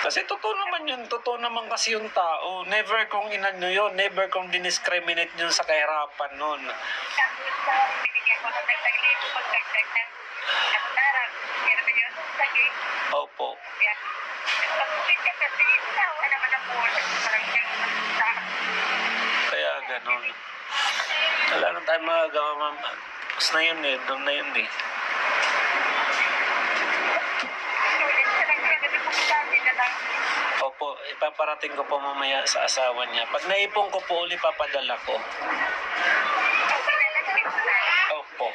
Kasi totoo naman yun, totoo naman kasi yung tao. Never kong inano yun, never kong diniscriminate yun sa kahirapan nun. Opo. Kaya ganun. Wala na tayong magagawa, ma'am. Tapos na yun eh, doon na yun eh. sulit sa lang kaya nagpupuntahan na lang. Opo, ipaparating ko po mamaya sa asawa niya. Pag naipon ko po uli, papadala ko. Opo.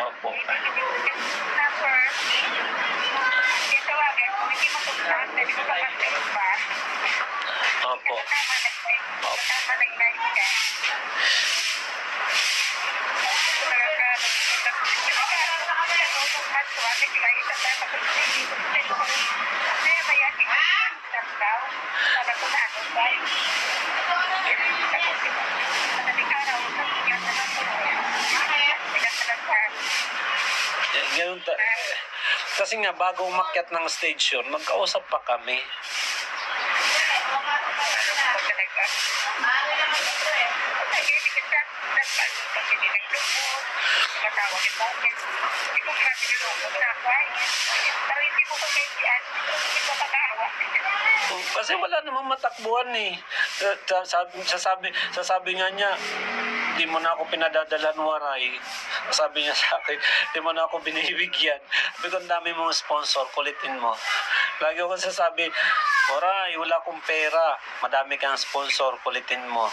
Opo. Pa. Opo. Ganun ta- kasi nga, bago umakyat ng station, magkausap pa kami. Kasi wala namang matakbuhan eh. Eh, sa- Sabi, sasabi, sasabi nga niya, di mo na ako pinadadalan waray. Sabi niya sa akin, di mo na ako binibigyan. Sabi ko, dami mong sponsor, kulitin mo. Lagi ko sasabi, waray, wala akong pera. Madami kang sponsor, kulitin mo.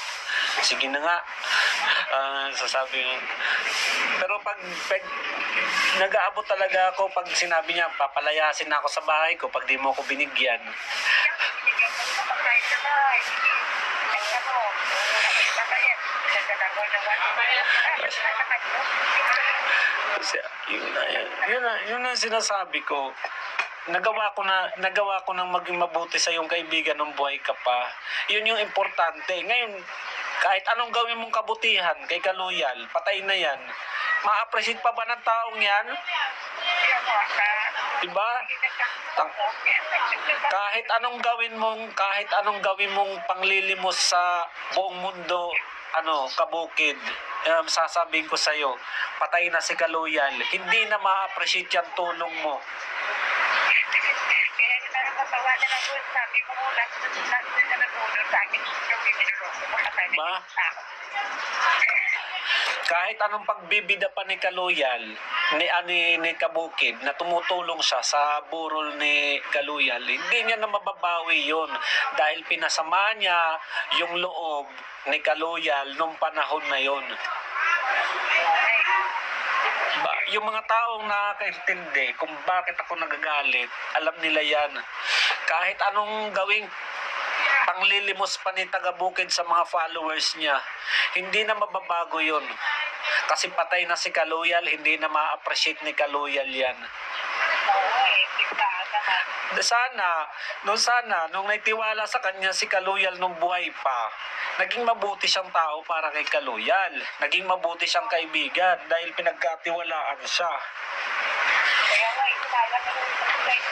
Sige na nga. Ah, sasabi niya. Pero pag, pag nag-aabot talaga ako pag sinabi niya, papalayasin ako sa bahay ko pag di mo ako binigyan. Kasi yun na yun. Yun na, yun na sinasabi ko. Nagawa ko na nagawa ko nang maging mabuti sa yung kaibigan ng buhay ka pa. Yun yung importante. Ngayon, kahit anong gawin mong kabutihan kay Kaluyal, patay na yan. Ma-appreciate pa ba ng taong yan? Diba? Kahit anong gawin mong kahit anong gawin mong panglilimos sa buong mundo ano kabukid. Um, sasabihin ko sa iyo patay na si Kaluyal hindi na ma-appreciate yung tulong mo. Ba kahit anong pagbibida pa ni Kaluyal ni ani ni Kabukid na tumutulong siya sa burol ni Kaluyal hindi niya na mababawi yon dahil pinasama niya yung loob ni Kaluyal nung panahon na yon ba, yung mga taong nakakaintindi kung bakit ako nagagalit, alam nila yan. Kahit anong gawing panglilimos pa ni Tagabukid sa mga followers niya, hindi na mababago yun. Kasi patay na si Kaluyal, hindi na ma-appreciate ni Kaluyal yan. Sana, nung sana, nung naitiwala sa kanya si Kaluyal nung buhay pa, naging mabuti siyang tao para kay Kaluyal. Naging mabuti siyang kaibigan dahil pinagkatiwalaan siya. Ba?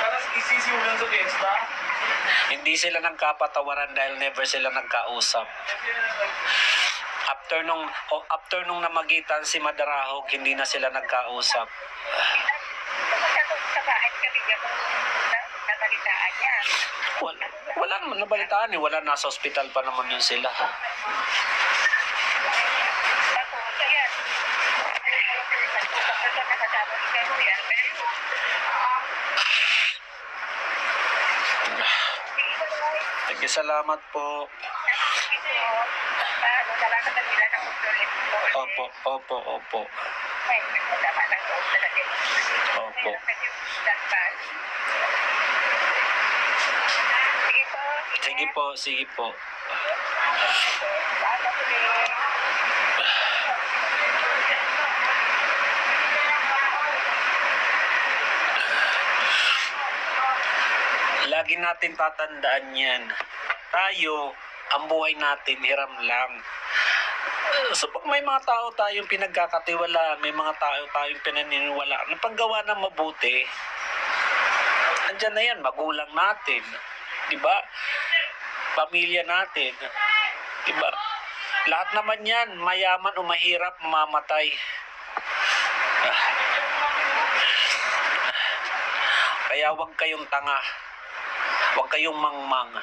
Tapos isisimulan sa fiesta. Hindi sila nagkapatawaran dahil never sila nagkausap. After nung, o after nung namagitan si Madarahog, hindi na sila nagkausap. Wala, wala naman nabalitaan eh. Wala nasa ospital pa naman yun sila. Sige, salamat po. Opo, opo, opo. Opo. Sige po, sige po. Lagi natin tatandaan yan. Tayo, ang buhay natin, hiram lang. So pag may mga tao tayong pinagkakatiwalaan, may mga tao tayong pinaniniwalaan, ang paggawa ng mabuti, andyan na yan, magulang natin. Di ba? Pamilya natin. Di ba? Lahat naman yan, mayaman o mahirap, mamatay. Kaya huwag kayong tanga. Huwag kayong mangmang.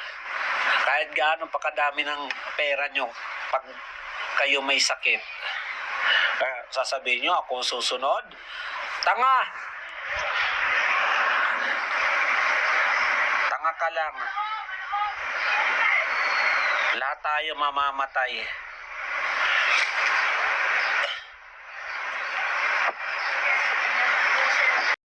Kahit gaano pa kadami ng pera nyo pag kayo may sakit. Kaya sasabihin nyo, ako susunod. Tanga! Tanga ka lang. Lahat tayo mamamatay.